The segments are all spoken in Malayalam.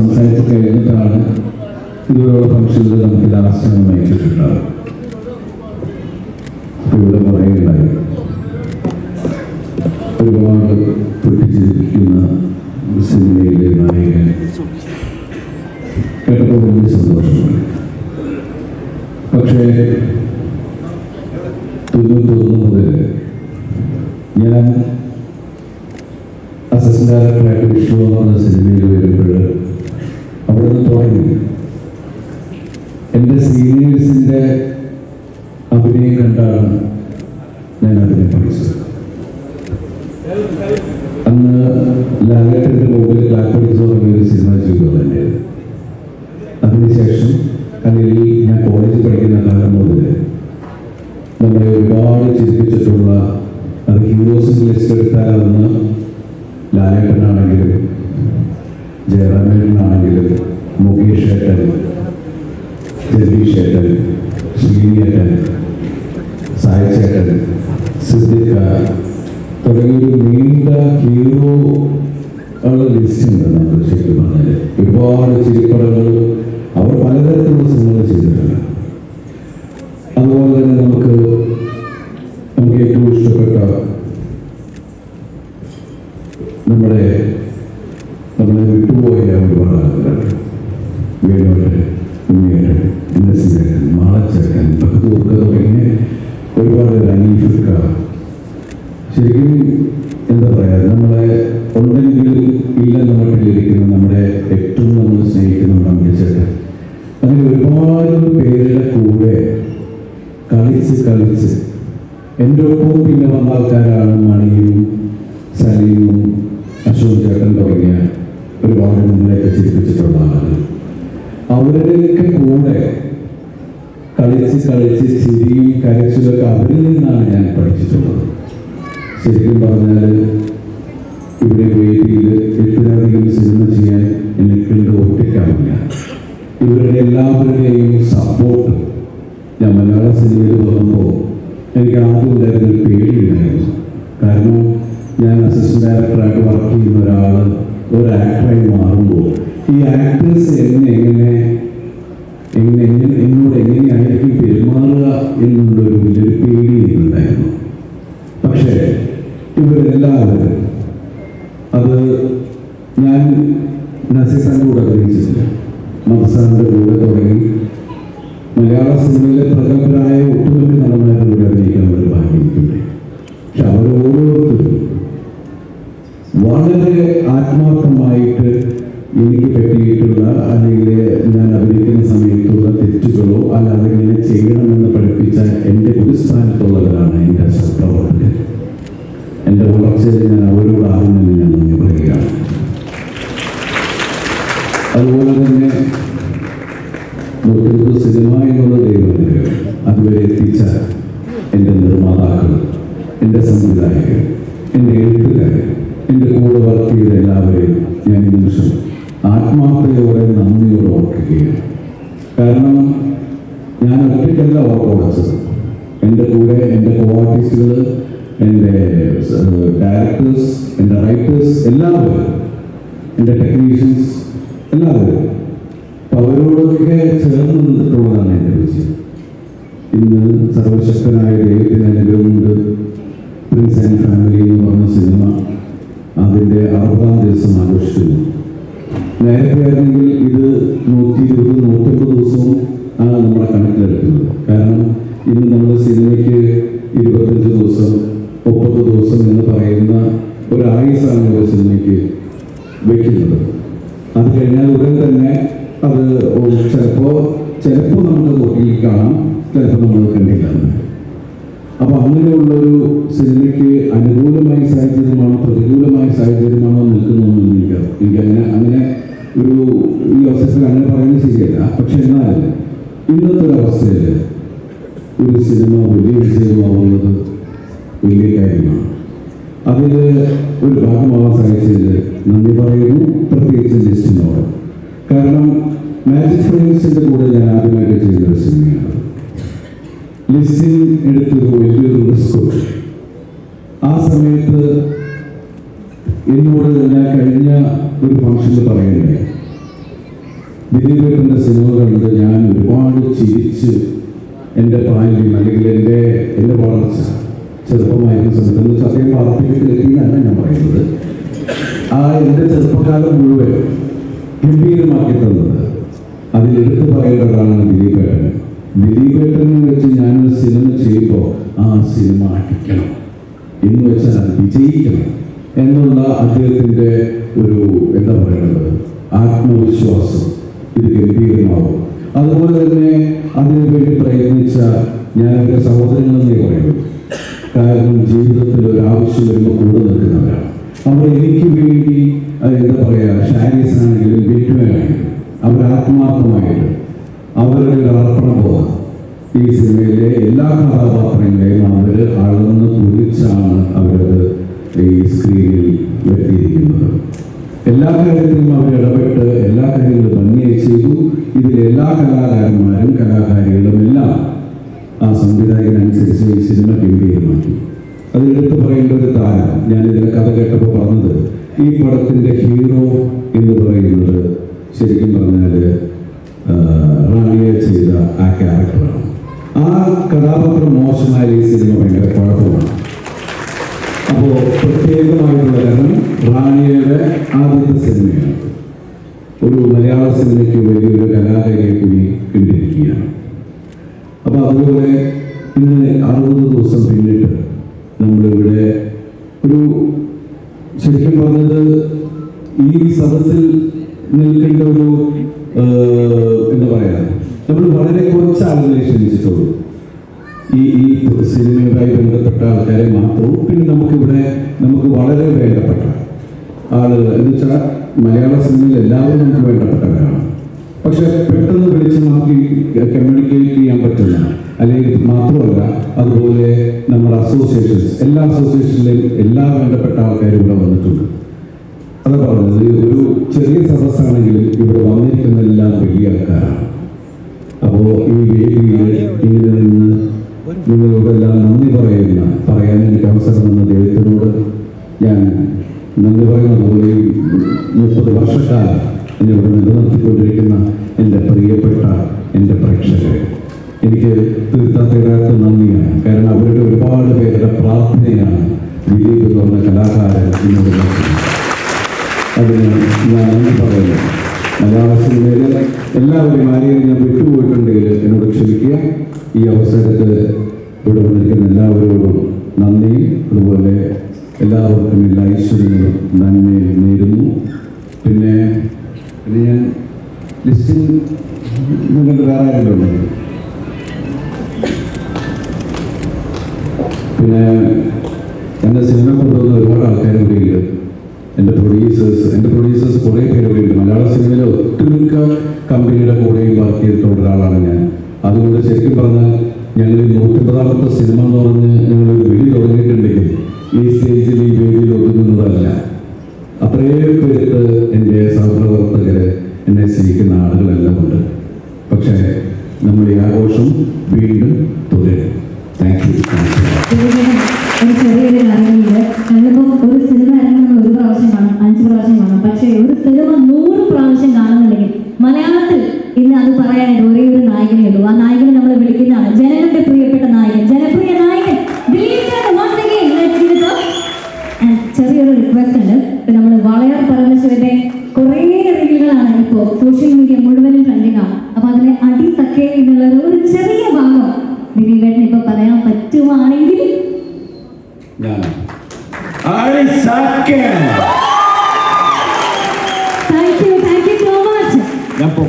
സംസാരിച്ച് കഴിഞ്ഞിട്ടാണ് ഇതുപോലുള്ള ഫംഗ്ഷനിൽ നമുക്ക് ലാസ്റ്റ് ഒന്ന് ചിരിപ്പിച്ചിട്ടുള്ള അത് ഹീറോസിന്റെ ലിസ്റ്റ് എടുത്താൽ അന്ന് ലാലേട്ടനാണെങ്കിലും ജയറാമേട്ടനാണെങ്കിലും മുകേഷ് ഏട്ടൻ ജഗദീഷ് ഏട്ടൻ ശ്രീനിയേട്ടൻ സായിച്ചേട്ടൻ സിദ്ദിഖ തുടങ്ങിയൊരു നീണ്ട ഹീറോ ഉള്ള ലിസ്റ്റ് ഉണ്ട് നമ്മൾ ശരിക്കും പറഞ്ഞാൽ ഒരുപാട് ചിരിപ്പടങ്ങൾ അവർ പലതരത്തിലുള്ള സിനിമകൾ ചെയ്തിട്ടുണ്ട്. അതുപോലെ തന്നെ നമുക്ക് നമുക്ക് ഏറ്റവും ഇഷ്ടപ്പെട്ട നമ്മുടെ നമ്മളെ വിട്ടുപോയ ഒരുപാട് ആളുകളുണ്ട് വേണോട്ട് ഉണ്ണിയേട്ടൻ ഇന്നസിനേട്ടൻ മാളച്ചേട്ടൻ ബഹദൂർക്ക തുടങ്ങിയ ഒരുപാട് അനീഫിക്ക ശരിക്കും എന്താ പറയുക നമ്മളെ ഉണ്ടെങ്കിലും നമ്മൾ മട്ടിലിരിക്കുന്ന നമ്മുടെ ഏറ്റവും എന്റെ ഒപ്പം പിന്നെ വന്ന ആൾക്കാരാണ് മണിയും സലീമും അശോക് ചേട്ടൻ തുടങ്ങിയ ഒരുപാട് നമ്മളെയൊക്കെ ചിരിപ്പിച്ചിട്ടുള്ള അവരുടെയൊക്കെ കൂടെ കളിച്ച് കളിച്ച് ചിരിയും കരച്ചിലൊക്കെ അവരിൽ നിന്നാണ് ഞാൻ പഠിച്ചിട്ടുള്ളത്. ശരിക്കും പറഞ്ഞാൽ ഇവിടെ വേദിയിൽ ഈ ആക്ടേഴ്സ് എന്നെ എങ്ങനെ എങ്ങനെ അതുപോലെ തന്നെ സിനിമയിലുള്ള ദൈവത്തിന് അതുവരെ എത്തിച്ച എന്റെ നിർമ്മാതാക്കൾ എന്റെ സംവിധായകർ എന്റെ എഴുത്തുകാർ എന്റെ കൂടെ വർക്ക് ചെയ്ത എല്ലാവരെയും ഞാൻ ഈ നിമിഷം ആത്മാർത്ഥതയോടെ നന്ദിയോടെ ഓർക്കുകയാണ്. കാരണം ഞാൻ ഒറ്റയ്ക്കല്ല ഓർക്കുടച്ചത് എന്റെ കൂടെ എന്റെ കോ എന്റെ ഡയറക്ടേഴ്സ് എന്റെ റൈറ്റേഴ്സ് എല്ലാവരും എന്റെ ടെക്നീഷ്യൻസ് എല്ലാവരും അവരോടൊക്കെ ചേർന്ന് നിന്നിട്ടുള്ളതാണ് എന്റെ വിജയം ഇന്ന് സർവശക്തനായ ദൈവത്തിന് അനുഗ്രഹമുണ്ട് പ്രിൻസ് ആൻഡ് ഫാമിലി എന്ന് പറഞ്ഞ സിനിമ. അതിന്റെ അറുപതാം ദിവസം ആഘോഷിക്കുന്നു. നേരത്തെ ആണെങ്കിൽ ഇത് നൂറ്റി ഇരുപത് നൂറ്റമ്പത് ദിവസവും ആണ് നമ്മളെ കണക്കിലെടുക്കുന്നത് കാരണം ഇന്ന് നമ്മൾ സിനിമയ്ക്ക് ഇരുപത്തഞ്ച് ദിവസം മുപ്പത് ദിവസം എന്ന് പറയുന്ന ഒരു ആയുസാണ് ഒരു സിനിമയ്ക്ക് വെക്കുന്നത്. അത് കഴിഞ്ഞാൽ ഉടൻ തന്നെ അത് ചിലപ്പോൾ ചിലപ്പോൾ നമുക്ക് നോക്കി കാണാം ചിലപ്പോൾ നമ്മൾ കണ്ടില്ല. അപ്പൊ അങ്ങനെയുള്ളൊരു സിനിമയ്ക്ക് അനുകൂലമായ സാഹചര്യമാണോ പ്രതികൂലമായ സാഹചര്യമാണോ നിൽക്കുന്നതെന്ന് എനിക്ക് എനിക്ക് അങ്ങനെ ഒരു ഈ അവസരത്തിൽ അങ്ങനെ പറയുന്നത് ശരിയല്ല. പക്ഷെ എന്നാൽ ഇന്നത്തെ അവസ്ഥയിൽ ഒരു സിനിമ വലിയ വിജയമാവുന്നത് വലിയ കാര്യമാണ്. അതിൽ ഒരു ഭാഗമാവാൻ സാധിച്ചതിൽ നന്ദി പറയുന്നു. പ്രത്യേകിച്ച് ജസ്റ്റിനോട് കാരണം മാജിക് ഫ്രെയിംസിന്റെ കൂടെ ഞാൻ ആദ്യമായിട്ട് ചെയ്ത ഒരു സിനിമയാണ്. ലിസ്റ്റിൽ എടുത്തൊരു വലിയൊരു റിസ്ക് ആ സമയത്ത് എന്നോട് ഞാൻ കഴിഞ്ഞ ഒരു ഫംഗ്ഷനിൽ പറയുന്നത് ദിലീപേട്ടന്റെ സിനിമ കണ്ട് ഞാൻ ഒരുപാട് ചിരിച്ച് എന്റെ ബാല്യം അല്ലെങ്കിൽ എന്റെ എന്റെ വളർച്ച ചെറുപ്പമായിരുന്ന സമയത്ത് എന്ന് വെച്ചാൽ അദ്ദേഹം ഞാൻ പറയുന്നത്. ആ എന്റെ ചെറുപ്പകാലം മുഴുവൻ ഗംഭീരമാക്കി തന്നത് അതിലെടുത്ത് പറയേണ്ട ഒരാളാണ് ദിലീപേട്ടൻ. ദിലീപേട്ടനെ വെച്ച് ഞാനൊരു സിനിമ ചെയ്യുമ്പോൾ ആ സിനിമ അടിക്കണം. എന്ന് വെച്ചാൽ വിജയിക്കണം എന്നുള്ള അദ്ദേഹത്തിന്റെ ഒരു എന്താ പറയുന്നത് ആത്മവിശ്വാസം ഇത് ഗംഭീരമാവും അതുപോലെ തന്നെ അതിനു വേണ്ടി പ്രയത്നിച്ച ഞാൻ എന്റെ സഹോദരങ്ങളെന്നേ പറയുള്ളൂ. കാരണം ജീവിതത്തിൽ ഒരു ആവശ്യം വരുമ്പോൾ കൂടെ നിൽക്കുന്നവരാണ്. അവർ എനിക്ക് വേണ്ടി എന്താ പറയുക ഷാരീസ് ആണെങ്കിലും വീട്ടുമാണെങ്കിലും അവർ ആത്മാർത്ഥമായിട്ട് അവരുടെ ഒരു അർപ്പണബോധം ഈ സിനിമയിലെ എല്ലാ കഥാപാത്രങ്ങളെയും ഈ പടത്തിന്റെ ഹീറോ എന്ന് പറയുന്നത് ശരിക്കും പറഞ്ഞാൽ റാണിയെ ചെയ്ത ആ ക്യാരക്ടറാണ്. ആ കഥാപാത്രം മോശമായ ഈ സിനിമ ഭയങ്കര കുഴപ്പമാണ് അപ്പോൾ പ്രത്യേകമായിട്ടുള്ള കാരണം റാണിയുടെ ആദ്യത്തെ സിനിമയാണ്. ഒരു മലയാള സിനിമയ്ക്ക് ഒരു കലാകാരിയെ കൂടി കണ്ടിരിക്കുകയാണ്. അപ്പോൾ അതുപോലെ ഇന്ന് സദസ്സിൽ നിൽക്കേണ്ട ഒരു എന്താ പറയാ നമ്മൾ വളരെ കുറച്ച് ആളുകളെ ക്ഷണിച്ചിട്ടുള്ളൂ. ഈ ഈ സിനിമയുമായി ബന്ധപ്പെട്ട ആൾക്കാരെ മാത്രവും പിന്നെ നമുക്കിവിടെ നമുക്ക് വളരെ വേണ്ടപ്പെട്ട ആളുകൾ എന്ന് വെച്ചാൽ മലയാള സിനിമയിൽ എല്ലാവരും നമുക്ക് വേണ്ടപ്പെട്ടവരാണ്. പക്ഷെ പെട്ടെന്ന് വിളിച്ച് നമുക്ക് കമ്മ്യൂണിക്കേറ്റ് ചെയ്യാൻ പറ്റുന്ന അല്ലെങ്കിൽ മാത്രമല്ല അതുപോലെ നമ്മുടെ അസോസിയേഷൻസ് എല്ലാ അസോസിയേഷനിലെയും എല്ലാ വേണ്ടപ്പെട്ട ആൾക്കാരും ഇവിടെ വന്നിട്ടുണ്ട്. ആൾക്കാരാണ് അപ്പോൾ ഈ വേദിയിൽ ഇങ്ങനെ നിന്ന് നിങ്ങളോടെല്ലാം നന്ദി പറയുന്ന പറയാൻ എനിക്ക് അവസരം തന്ന ദൈവത്തിനോട് ഞാൻ നന്ദി പറയുന്നത് പോലെ മുപ്പത് വർഷക്കാലം എന്നെ ഇവിടെ നിലനിർത്തിക്കൊണ്ടിരിക്കുന്ന എന്റെ പ്രിയപ്പെട്ട എന്റെ പ്രേക്ഷകരെ എനിക്ക് തീർത്താ തീരാത്ത നന്ദിയാണ്. കാരണം അവരുടെ ഒരുപാട് പേരുടെ പ്രാർത്ഥനയാണ് ദിലീപ് എന്ന് പറഞ്ഞ കലാകാരൻ എന്നോട് അതിന് ഞാൻ നന്ദി പറയുന്നു. മലയാള സിനിമയിൽ എല്ലാവരെയും ആരെയും ഞാൻ വിട്ടുപോയിട്ടുണ്ടെങ്കിൽ എന്നോട് ക്ഷമിക്കുക. ഈ അവസരത്തിൽ ഇവിടെ വന്നിരിക്കുന്ന എല്ലാവരോടും നന്ദി. അതുപോലെ എല്ലാവർക്കും എല്ലാ ഈശ്വരങ്ങളും നന്മയും നേരുന്നു. പിന്നെ പിന്നെ ഞാൻ ലിസ്റ്റിൽ നിങ്ങൾക്ക് വേറെ ആരെങ്കിലും പിന്നെ എന്നെ സിനിമ കൊണ്ടുവന്ന ഒരുപാട് ആൾക്കാർ ഇവിടെയുണ്ട് എന്റെ പ്രൊഡ്യൂസേഴ്സ് എന്റെ പ്രൊഡ്യൂസേഴ്സ് കുറേ പേരൊക്കെ ഉണ്ട് മലയാള സിനിമയിലെ ഒട്ടുമിക്ക കമ്പനിയുടെ കൂടെയും വർക്ക് ചെയ്തിട്ടുള്ള ഒരാളാണ് ഞാൻ. അതുകൊണ്ട് ശരിക്കും പറഞ്ഞാൽ ഞങ്ങൾ നൂറ്റമ്പതാമത്തെ സിനിമ എന്ന് പറഞ്ഞ് ഞങ്ങളൊരു വിളി തുടങ്ങിയിട്ടുണ്ടെങ്കിൽ ഈ സ്റ്റേജിൽ ഈ വേദിയിൽ ഒതുങ്ങുന്നതല്ല. അത്രയും പേർക്ക് എന്റെ സഹപ്രവർത്തകര് എന്നെ സ്നേഹിക്കുന്ന ആളുകളെല്ലാം ഉണ്ട്. പക്ഷേ നമ്മുടെ ഈ ആഘോഷം വീണ്ടും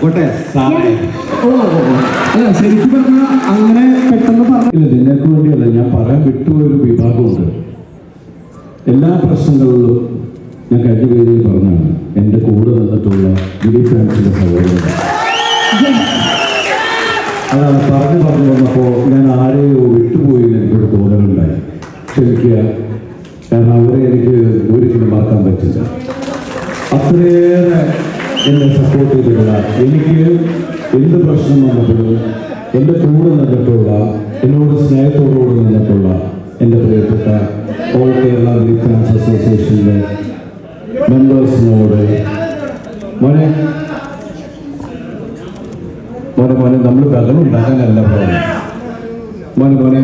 പൊക്കോട്ടെ സാറേ. ഓ അല്ല ശരിക്കും പറഞ്ഞാൽ അങ്ങനെ പെട്ടെന്ന് പറഞ്ഞില്ല നിങ്ങൾക്ക് വേണ്ടിയല്ല ഞാൻ പറയാൻ വിട്ടുപോയ ഒരു വിഭാഗമുണ്ട്. എല്ലാ പ്രശ്നങ്ങളിലും ഞാൻ കഴിഞ്ഞ പേരിൽ പറഞ്ഞാണ് എന്റെ കൂടെ നിന്നിട്ടുള്ള ഗിരി ഫ്രാൻസിന്റെ സഹോദരൻ. അതാണ് പറഞ്ഞു പറഞ്ഞു വന്നപ്പോൾ ഞാൻ ആരെയോ വിട്ടുപോയി എനിക്കൊരു തോന്നലുണ്ടായി ക്ഷമിക്കുക കാരണം അവരെ എനിക്ക് ഒരിക്കലും മറക്കാൻ പറ്റില്ല. അത്രയേറെ എന്നെ സപ്പോർട്ട് ചെയ്തിട്ടുള്ള എനിക്ക് എന്ത് പ്രശ്നം വന്നപ്പോഴും എന്റെ കൂടെ നിന്നിട്ടുള്ള എന്നോട് സ്നേഹത്തോടുകൂടി നിന്നിട്ടുള്ള എന്റെ പ്രിയപ്പെട്ട ഓൾ കേരള ഗ്രീക്കാൻസ് അസോസിയേഷന്റെ മെമ്പേഴ്സിനോട് മോനെ മോനെ മോനെ നമ്മൾ ബഹളം ഉണ്ടാക്കാനല്ല പോകുന്നത് മോനെ മോനെ.